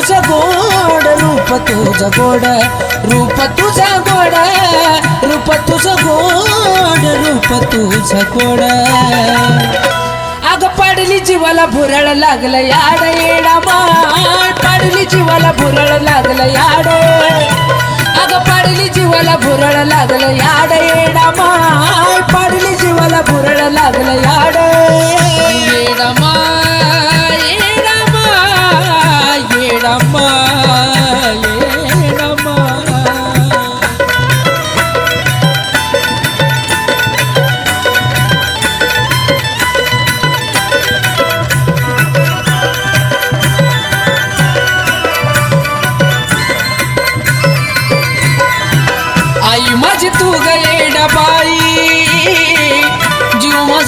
तुझं गोड रूप तुझं गोड रूप तुझं गोड रूप तुझं गोड रूप तुझं गोड. अग पाडली जीवाला भुरळ लागलं याड येडा माड. पाडली जीवाला भुरळ लागलं याड. अग पाडली जीवाला भुरळ लागलं याड येडा माड.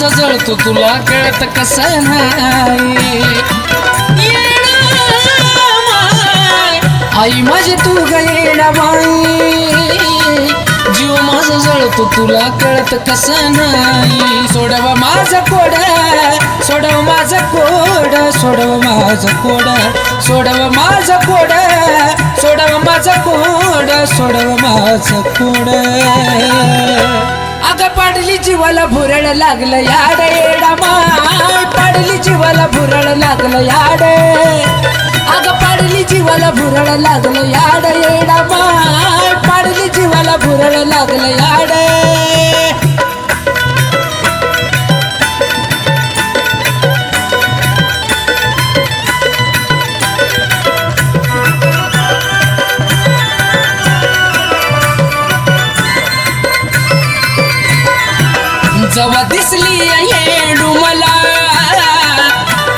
जळतो तुला कळत कसं नाही. आई माझी तू गेला बाई. जीव माझा जळतो तुला कळत कसं नाही. सोडव माझं कोड सोडव माझं कोड सोडव माझं कोड सोडव माझं कोड सोडव माझं कोड सोडव माझं कोड. पाडली जीवाला भुरळ लागलं याड. येडा माय पाडली जीवाला भुरळ लागलं याड. अगं पाडली जीवाला भुरळ लागलं याड. येडा माय पाडली जीवाला भुरळ लागलं याड. जेव्हा दिसली येडू मला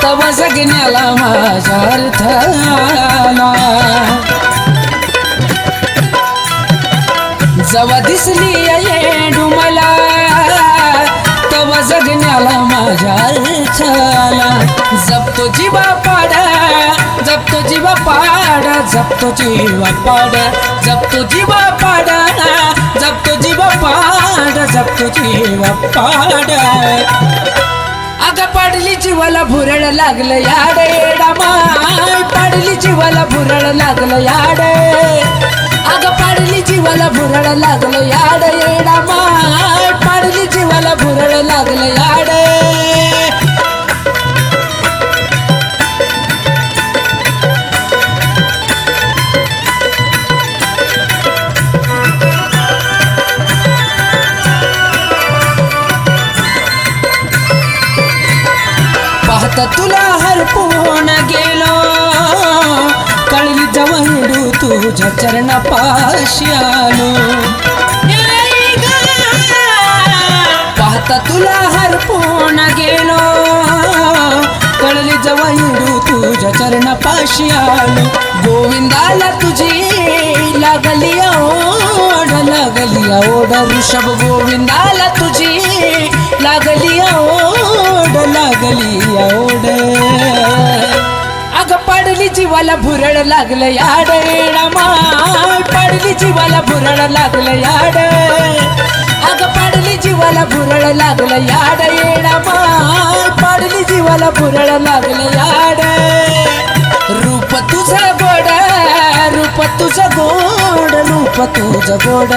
तव जगण्याला माझा अर्थ आला. जेव्हा दिसली येडू मला तव जगण्याला माझा अर्थ आला. जपतो जीवा पाडा जपतो जीवा पाडा जपतो जीवा पाडा जपतो जीवा पाडा जपतो जीवा पाड. जपतो जीव पाड अग पडली जीवाला भुरळ लागलं याड येडा माय पाडली जीवाला भुरळ लागलं याड. अग पडली जीवाला भुरळ लागलं याड येडा माय पाडली जीवाला भुरळ लागलं याड. आता तुला हरपून गेलो. कळली जवळू तुझ्या चरणापाशी आलो. पाहता तुला हरपून गेलो. कळली जवळू तुझ्या चरणापाशी आलो. गोविंदाला तुझी लागली ओढ लागली ओढ. ऋषभ गोविंदाला तुझी लागली ओढ लागली ओढ अग पडली जीवाला भुरळ लागलं याड. माय पडली जीवाला भुरळ लागलं याड. अग पडली जीवाला भुरळ लागलं याड. माय पडली जीवाला भुरळ लागलं याड. रूप तुझं गोड रूप तुझं गोड रूप तुझं गोड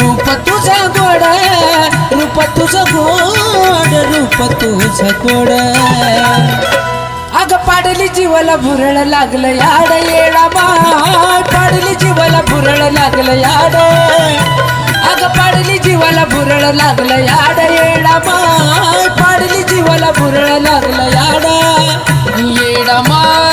रूप तुझं तुझं गोड रूप तुझं गोड. अग पाडली जीवाला भुरळ लागलं याड येडा माय पाडली जीवाला भुरळ लागलं याड. अग पाडली जीवाला भुरळ लागलं याड येडा माय पाडली जीवाला भुरळ लागलं याड. येडा माय